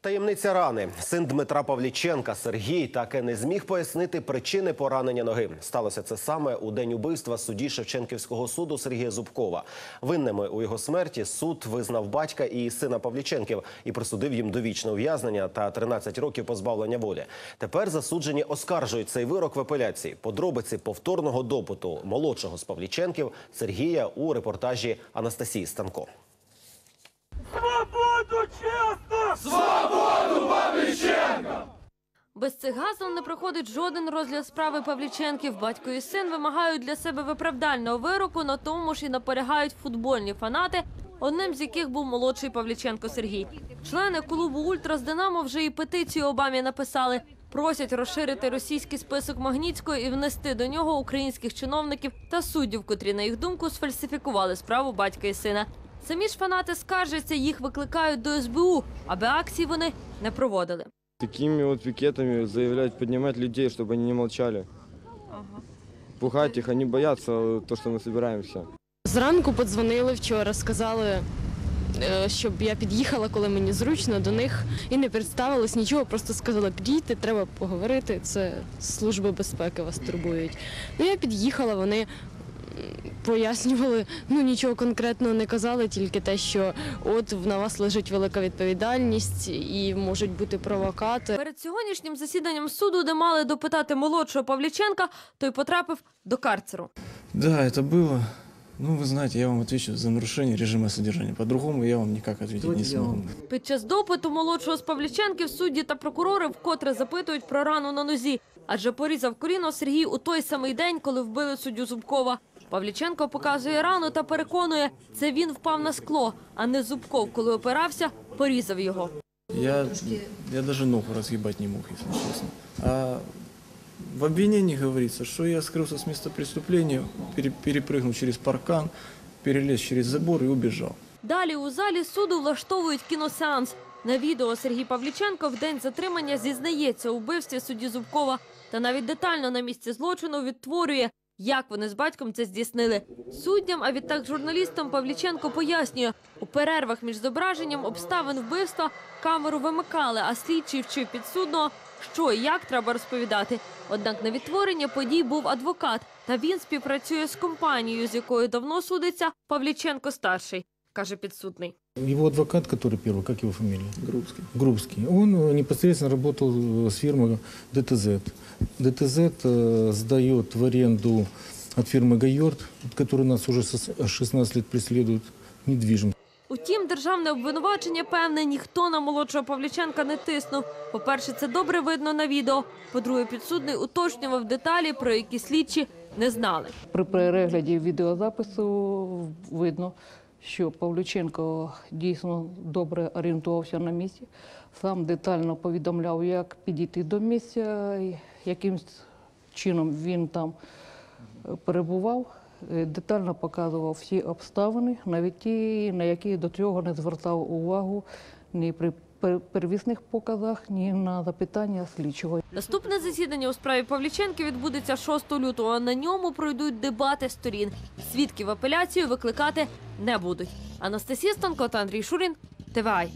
Таємниця рани. Син Дмитра Павліченка Сергій так і не зміг пояснити причини поранення ноги. Сталося це саме у день убивства судді Шевченківського суду Сергія Зубкова. Винними у його смерті суд визнав батька і сина Павліченків і присудив їм довічне ув'язнення та 13 років позбавлення волі. Тепер засуджені оскаржують цей вирок в апеляції. Подробиці повторного допиту молодшого з Павліченків Сергія у репортажі Анастасії Станко. Свободу чесно! Без цих гасел не проходить жоден розгляд справи Павліченків. Батько і син вимагають для себе виправдального вироку, на тому ж і наполягають футбольні фанати, одним з яких був молодший Павліченко Сергій. Члени клубу Ультра з Динамо вже і петицію Обамі написали. Просять розширити російський список Магнітського і внести до нього українських чиновників та суддів, котрі, на їх думку, сфальсифікували справу батька і сина. Самі ж фанати скаржаться, їх викликають до СБУ, аби акції вони не проводили. Такими вот пикетами заявлять, поднимать людей, чтобы они не молчали. Пугать их, они боятся э, то, что мы собираемся. Зранку подзвонили вчора, сказали, е, щоб я під'їхала, коли мені зручно до них, і не представилось нічого, просто сказали, підійти, треба поговорити. Це служби безпеки вас турбують. Ну я під'їхала, вони м, пояснювали, ну нічого конкретного не казали, тільки те, що от на вас лежить велика відповідальність і можуть бути провокати. Перед сьогоднішнім засіданням суду, де мали допитати молодшого Павліченка, той потрапив до карцеру. Да, это было. Ну, вы знаете, я вам отвечу за нарушение режима содержания. По-другому я вам никак ответить не смогу. Під час допиту молодшого з Павліченків судді та прокурори вкотре запитують про рану на нозі, адже порізав коліно Сергій у той самий день, коли вбили суддю Зубкова. Павліченко показує рану та переконує, це він впав на скло, а не Зубков, коли опирався, порізав його. Я, я даже ногу разъебать не мог, если честно. А в обвинении говорится, что я скрылся с места преступления, пере- перепрыгнул через паркан, перелез через забор и убежал. Далі у залі суду влаштовують кіносеанс. На відео Сергій Павліченко в день затримання зізнається у вбивстві судді Зубкова та навіть детально на місці злочину відтворює, як вони з батьком це здійснили. Суддям, а відтак журналістам Павліченко пояснює, у перервах між зображенням обставин вбивства камеру вимикали, а слідчий вчив підсудного, що і як треба розповідати. Однак на відтворення подій був адвокат, та він співпрацює з компанією, з якою давно судиться Павліченко старший, каже підсудний. Его адвокат, который первый, как его фамилия? Грубский. Грубский. Он э, непосредственно работал э, с фирмой ДТЗ. ДТЗ э, сдает в аренду от фирмы Гайорд, которая нас уже с- 16 лет преследует, недвижимость. Утім, державне обвинувачення певне ніхто на молодшого Павліченка не тиснув. По-перше, це добре видно на відео. По-друге, підсудний уточнював деталі, про які слідчі не знали. При перегляді відеозапису видно, що Павлюченко дійсно добре орієнтувався на місці. Сам детально повідомляв, як підійти до місця, яким чином він там е, перебував. Е, Детально показував всі обставини, навіть ті, на які до цього не звертав увагу ні при первісних показах, ні на запитання слідчого. Наступне засідання у справі Павліченки відбудеться 6 лютого. На ньому пройдуть дебати сторін. Свідків апеляцію викликати не будуть. Анастасія Станко та Андрій Шурін. ТВАЙ.